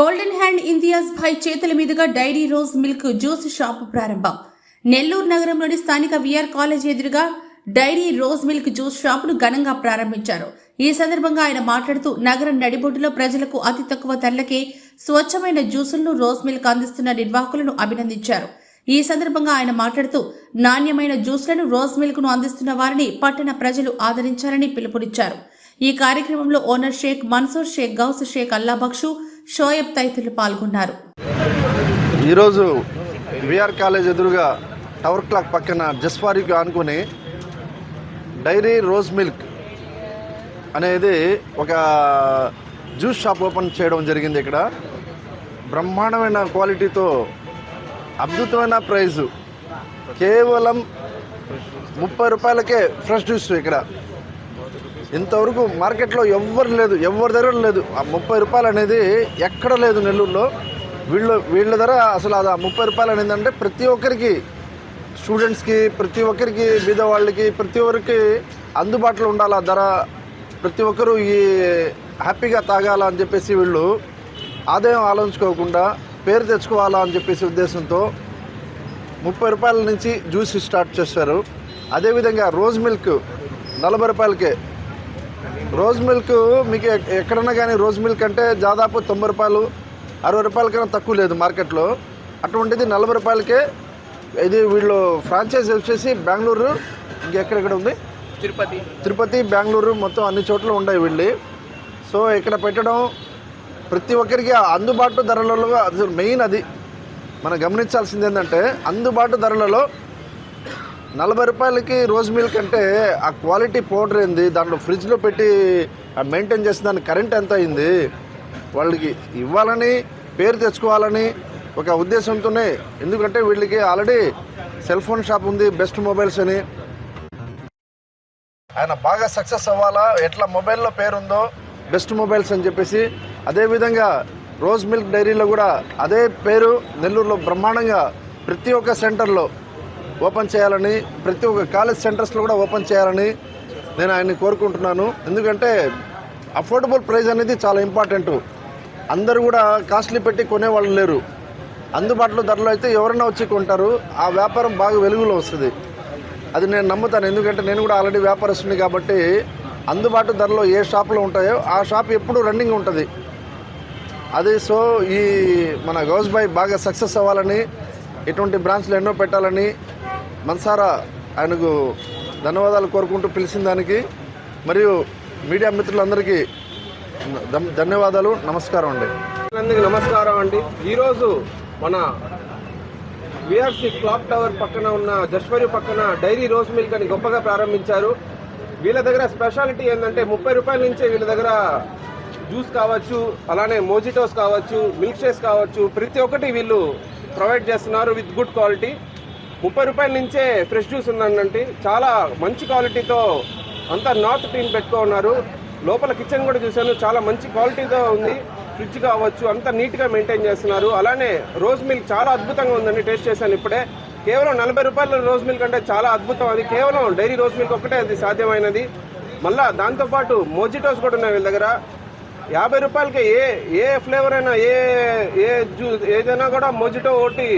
కోల్డెన్ hand India's భాయ్ చేతుల మీదుగా dairy rose milk juice shop ప్రారంభం. నెల్లూరు నగరంలోని స్థానిక విఆర్ కాలేజ్ ఎదురుగా డైరీ రోజ్ మిల్క్ జ్యూస్ షాపును ఘనంగా ప్రారంభించారు. ఈ సందర్భంగా ఆయన మాట్లాడుతూ నగరం నడిబొడ్డులో ప్రజలకు అతి తక్కువ ధరలకే స్వచ్ఛమైన జ్యూసులను రోజ్ మిల్క్ అందిస్తున్న నిర్వాహకులను అభినందించారు. ఈ సందర్భంగా ఆయన మాట్లాడుతూ నాణ్యమైన జ్యూస్లను రోజ్ మిల్క్ను అందిస్తున్న వారిని పట్టణ ప్రజలు ఆదరించాలని పిలుపునిచ్చారు. ఈ కార్యక్రమంలో ఓనర్ షేక్ మన్సూర్ షేక్ గౌస్ షేక్ అల్లాబక్షు షోయబ్ తదితరులు పాల్గొన్నారు. ఈరోజు విఆర్ కాలేజ్ ఎదురుగా టవర్ క్లాక్ పక్కన జస్వారికి ఆనుకుని డైరీ రోజ్ మిల్క్ అనేది ఒక జ్యూస్ షాప్ ఓపెన్ చేయడం జరిగింది ఇక్కడ. బ్రహ్మాండమైన క్వాలిటీతో అద్భుతమైన ప్రైజు. కేవలం ముప్పై రూపాయలకే ఫ్రెష్ జ్యూస్ ఇక్కడ. ఇంతవరకు మార్కెట్లో ఎవ్వరు లేదు ఎవరి దగ్గర లేదు. ఆ ముప్పై రూపాయలు అనేది ఎక్కడ లేదు నెల్లూరులో. వీళ్ళు వీళ్ళ ధర అసలు అది ఆ ముప్పై రూపాయలు అనేది అంటే ప్రతి ఒక్కరికి స్టూడెంట్స్కి ప్రతి ఒక్కరికి బీద వాళ్ళకి ప్రతి ఒక్కరికి అందుబాటులో ఉండాలి ఆ ధర. ప్రతి ఒక్కరూ ఈ హ్యాపీగా తాగాల అని చెప్పేసి వీళ్ళు ఆదాయం ఆలోచించుకోకుండా పేరు తెచ్చుకోవాలా అని చెప్పేసి ఉద్దేశంతో ముప్పై రూపాయల నుంచి జ్యూస్ స్టార్ట్ చేస్తారు అదేవిధంగా రోజ్ మిల్క్ నలభై రూపాయలకే రోజ్ మిల్క్ మీకు ఎక్- ఎక్కడన్నా కానీ రోజ్ మిల్క్ అంటే దాదాపు తొంభై రూపాయలు అరవై రూపాయల కన్నా తక్కువ లేదు మార్కెట్లో. అటువంటిది నలభై రూపాయలకే ఇది వీళ్ళు ఫ్రాంచైజీ వచ్చేసి బెంగళూరు ఇంకెక్కడెక్కడ ఉంది? తిరుపతి. తిరుపతి బెంగళూరు మొత్తం అన్ని చోట్ల ఉన్నాయి వీళ్ళు సో ఇక్కడ పెట్టడం ప్రతి ఒక్కరికి అందుబాటు ధరలలో అది మెయిన్ అది. మనం గమనించాల్సింది ఏంటంటే అందుబాటు ధరలలో నలభై రూపాయలకి రోజ్ మిల్క్ అంటే ఆ క్వాలిటీ పౌడర్ ఏంది? దాంట్లో ఫ్రిడ్జ్లో పెట్టి మెయింటైన్ చేసిన దాని కరెంట్ ఎంత అయింది? వాళ్ళకి ఇవ్వాలని పేరు తెచ్చుకోవాలని ఒక ఉద్దేశంతోనే. ఎందుకంటే వీళ్ళకి ఆల్రెడీ సెల్ ఫోన్ షాప్ ఉంది బెస్ట్ మొబైల్స్ అని. ఆయన బాగా సక్సెస్ అవ్వాలా? ఎట్లా మొబైల్లో పేరుందో బెస్ట్ మొబైల్స్ అని చెప్పేసి. అదేవిధంగా రోజ్ మిల్క్ డైరీలో కూడా అదే పేరు నెల్లూరులో బ్రహ్మాండంగా ప్రతి ఒక్క సెంటర్లో ఓపెన్ చేయాలని ప్రతి ఒక్క కాలేజ్ సెంటర్స్లో కూడా ఓపెన్ చేయాలని నేను ఆయన్ని కోరుకుంటున్నాను. ఎందుకంటే అఫోర్డబుల్ ప్రైస్ అనేది చాలా ఇంపార్టెంట్. అందరూ కూడా కాస్ట్లీ పెట్టి కొనేవాళ్ళు లేరు. అందుబాటులో ధరలో అయితే ఎవరైనా వచ్చి కొంటారు. ఆ వ్యాపారం బాగా వెలుగులో వస్తుంది. అది నేను నమ్ముతాను. ఎందుకంటే నేను కూడా ఆల్రెడీ వ్యాపారస్తుని కాబట్టి అందుబాటు ధరలో ఏ షాపులో ఉంటాయో ఆ షాప్ ఎప్పుడూ రన్నింగ్ ఉంటుంది. అది సో ఈ మన గౌస్ బాయ్ బాగా సక్సెస్ అవ్వాలని ఇటువంటి బ్రాంచ్లు ఎన్నో పెట్టాలని మనసారా ఆయనకు ధన్యవాదాలు కోరుకుంటూ పిలిచిన దానికి మరియు మీడియా మిత్రులందరికీ ధన్యవాదాలు నమస్కారం అండి. అందరికీ నమస్కారం అండి. ఈరోజు మన విఆర్సి క్లాక్ టవర్ పక్కన ఉన్న జశ్వరి పక్కన డైరీ రోజ్ మిల్క్ అని గొప్పగా ప్రారంభించారు. వీళ్ళ దగ్గర స్పెషాలిటీ ఏంటంటే ముప్పై రూపాయల నుంచే వీళ్ళ దగ్గర జ్యూస్ కావచ్చు అలానే మోజిటోస్ కావచ్చు మిల్క్ షేక్స్ కావచ్చు ప్రతి ఒక్కటి వీళ్ళు ప్రొవైడ్ చేస్తున్నారు విత్ గుడ్ క్వాలిటీ. ముప్పై రూపాయల నుంచే ఫ్రెష్ జ్యూస్ ఉందండి చాలా మంచి క్వాలిటీతో అంతా నార్త్ టీమ్ పెట్టుకో ఉన్నారు. లోపల కిచెన్ కూడా చూశాను. చాలా మంచి క్వాలిటీతో ఉంది. ఫ్రిడ్జ్ కావచ్చు అంతా నీట్గా మెయింటైన్ చేస్తున్నారు. అలానే రోజ్ మిల్క్ చాలా అద్భుతంగా ఉందండి. టేస్ట్ చేశాను ఇప్పుడే. కేవలం నలభై రూపాయల రోజ్ మిల్క్ అంటే చాలా అద్భుతం. అది కేవలం డైరీ రోజ్ మిల్క్ ఒకటే అది సాధ్యమైనది. మళ్ళా దాంతోపాటు మోజిటోస్ కూడా ఉన్నాయి వీళ్ళ దగ్గర. యాభై రూపాయలకి ఏ ఏ ఫ్లేవర్ అయినా ఏ ఏ జ్యూస్ ఏదైనా కూడా మొజిటో ఒకటి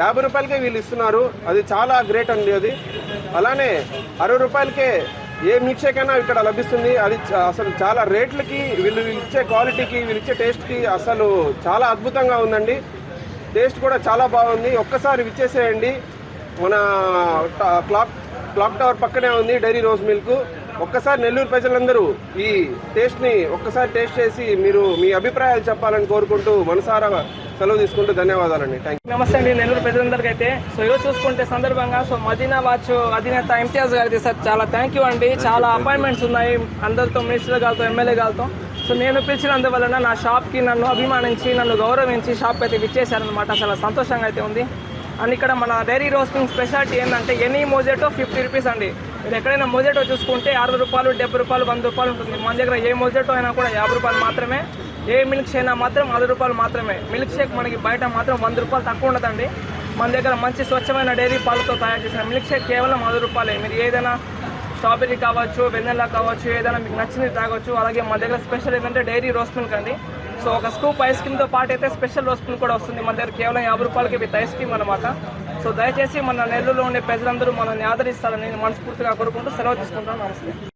యాభై రూపాయలకే వీళ్ళు ఇస్తున్నారు. అది చాలా గ్రేట్ అండి అది. అలానే అరవై రూపాయలకే ఏ మిల్క్ షేక్ అయినా ఇక్కడ లభిస్తుంది. అది అసలు చాలా రేట్లకి వీళ్ళు ఇచ్చే క్వాలిటీకి వీళ్ళు ఇచ్చే టేస్ట్కి అసలు చాలా అద్భుతంగా ఉందండి. టేస్ట్ కూడా చాలా బాగుంది. ఒక్కసారి విచ్చేసేయండి. మన క్లాక్ క్లాక్ టవర్ పక్కనే ఉంది డైరీ రోజ్ మిల్క్. ఒక్కసారి నెల్లూరు ప్రజలందరూ ఈ టేస్ట్ని ఒక్కసారి టేస్ట్ చేసి మీరు మీ అభిప్రాయాలు చెప్పాలని కోరుకుంటూ మనసారా సెలవు తీసుకుంటూ ధన్యవాదాలండి. థ్యాంక్ నమస్తే అండి నెల్లూరు ప్రజలందరికీ అయితే సో ఈరోజు చూసుకుంటే సందర్భంగా సో మదీనా వాచ్ అధినేత ఇమ్తియాజ్ గారికి సార్ చాలా థ్యాంక్ యూ అండి. చాలా అపాయింట్మెంట్స్ ఉన్నాయి అందరితో మినిస్టర్ గారితో ఎమ్మెల్యే గారితో. సో నేను పిలిచినందువలన నా షాప్కి నన్ను అభిమానించి నన్ను గౌరవించి షాప్ అయితే విచ్చేశారనమాట చాలా సంతోషంగా అయితే ఉంది. అండ్ ఇక్కడ మన డైరీ రోస్టింగ్ స్పెషాలిటీ ఏంటంటే ఎనీ మోజెటో ఫిఫ్టీ రూపీస్ అండి. మీరు ఎక్కడైనా మొజెటో చూసుకుంటే అరవై రూపాయలు డెబ్బై రూపాయలు వంద రూపాయలు ఉంటుంది. మన దగ్గర ఏ మొజెటో అయినా కూడా యాభై రూపాయలు మాత్రమే. ఏ మిల్క్ షేక్ అయినా మాత్రం అరవై రూపాయలు మాత్రమే. మిల్క్ షేక్ మనకి బయట మాత్రం వంద రూపాయలు తక్కువ ఉండదండి. మన దగ్గర మంచి స్వచ్ఛమైన డైరీ పాలతో తయారు చేసిన మిల్క్ షేక్ కేవలం పది రూపాయలే. మీరు ఏదైనా స్ట్రాబెర్రీ కావచ్చు వెన్నెలా కావచ్చు ఏదైనా మీకు నచ్చింది తాగొచ్చు. అలాగే మా దగ్గర స్పెషల్ ఏంటంటే డైరీ రోస్ట్ మిల్క్ అండి. సో ఒక స్కూప్ ఐస్ క్రీమ్తో పాటు అయితే స్పెషల్ రోజ్ మిల్క్ కూడా వస్తుంది. మన దగ్గర కేవలం యాభై రూపాయలకి విత్ ఐస్ క్రీమ్ అనమాట సో దయచేసి మన నెల్లూరులో ఉండే ప్రజలందరూ మనల్ని ఆదరిస్తారని నేను మనస్ఫూర్తిగా కోరుకుంటూ సెలవు తీసుకుంటాను నమస్తే.